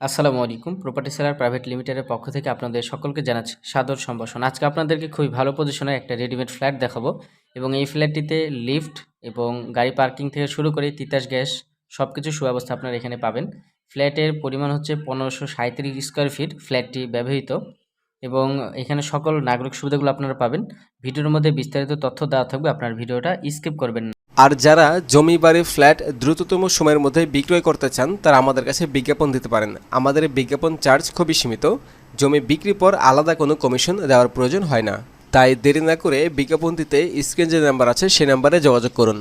আসসালামু আলাইকুম। Property seller private লিমিটেডের পক্ষ থেকে আপনাদের সকলকে জানাচ্ছি সাদর সম্ভাষণ। আজকে আপনাদেরকে খুবই ভালো পজিশনে একটা রেডিমেড ফ্ল্যাট দেখাবো এবং এই ফ্ল্যাটটিতে লিফট এবং গাড়ি পার্কিং থেকে শুরু করে তিতাস গ্যাস সব কিছু সুব্যবস্থা আপনারা এখানে পাবেন। ফ্ল্যাটের পরিমাণ হচ্ছে পনেরোশো সাঁত্রিশ স্কোয়ার ফিট ফ্ল্যাটটি ব্যবহৃত এবং এখানে সকল নাগরিক সুবিধাগুলো আপনারা পাবেন। ভিডিওর মধ্যে বিস্তারিত তথ্য দেওয়া থাকবে, আপনার ভিডিওটা স্কিপ করবেন আর যারা জমি বাড়ি, ফ্ল্যাট দ্রুততম সময়ের মধ্যে বিক্রয় করতে চান, তারা আমাদের কাছে বিজ্ঞাপন দিতে পারেন। আমাদের বিজ্ঞাপন চার্জ খুবই সীমিত। জমি বিক্রির পর আলাদা কোনো কমিশন দেওয়ার প্রয়োজন হয় না। তাই দেরি না করে বিজ্ঞাপন দিতে স্ক্রিন যে নাম্বার আছে, সেই নাম্বারে যোগাযোগ করুন।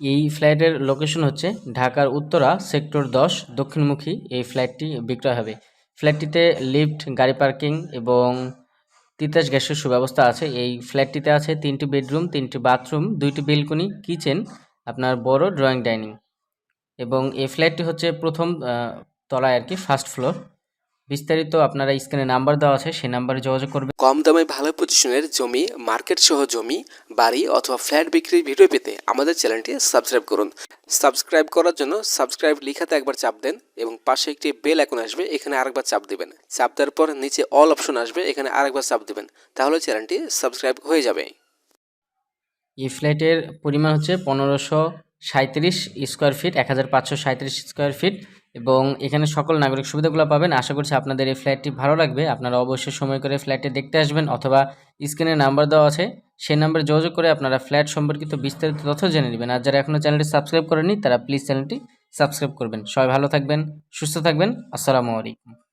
এই ফ্ল্যাটের লোকেশন হচ্ছে ঢাকার উত্তরা, সেক্টর দশ, দক্ষিণমুখী। এই ফ্ল্যাটটি বিক্রয় হবে। ফ্ল্যাটটিতে লিফট, গাড়ি পার্কিং এবং তিতাস গ্যাসের সুব্যবস্থা আছে। এই ফ্ল্যাটটিতে আছে তিনটি বেডরুম, তিনটি বাথরুম, দুইটি বেলকনি, কিচেন, আপনার বড় ড্রয়িং ডাইনিং। এবং এই ফ্ল্যাটটি হচ্ছে প্রথম তলায় আর কি, ফার্স্ট ফ্লোর। বিস্তারিত আপনারা স্ক্রিনে নাম্বার দেওয়া আছে সেই নাম্বারে যোগাযোগ করবে কম দামে ভালো পজিশনের জমি মার্কেট সহ জমি বাড়ি অথবা ফ্ল্যাট বিক্রির ভিডিও পেতে আমাদের চ্যানেলটি সাবস্ক্রাইব করুন। সাবস্ক্রাইব করার জন্য সাবস্ক্রাইব লিখাতে একবার চাপ দেন এবং পাশে একটি বেল এখন আসবে এখানে আরেকবার চাপ দেবেন। চাপ দেওয়ার পর নিচে অল অপশন আসবে এখানে আরেকবার চাপ দেবেন তাহলে চ্যানেলটি সাবস্ক্রাইব হয়ে যাবে। এই ফ্ল্যাটের পরিমাণ হচ্ছে পনেরোশো সাঁত্রিশ স্কোয়ার ফিট এক হাজার পাঁচশো সাঁত্রিশ স্কোয়ার ফিট। এবং এখানে সকল নাগরিক সুবিধাগুলো পাবেন। আশা করছি আপনাদের এই ফ্ল্যাটটি ভালো লাগবে। আপনারা অবশ্যই সময় করে ফ্ল্যাটে দেখতে আসবেন অথবা স্ক্রিনে নাম্বার দেওয়া আছে। সেই নাম্বারে যোগাযোগ করে আপনারা ফ্ল্যাট সম্পর্কিত বিস্তারিত তথ্য জেনে নেবেন। আর যারা এখনও চ্যানেলটি সাবস্ক্রাইব করেনি তারা প্লিজ চ্যানেলটি সাবস্ক্রাইব করবেন। সবাই ভালো থাকবেন, সুস্থ থাকবেন। আসসালামু আলাইকুম।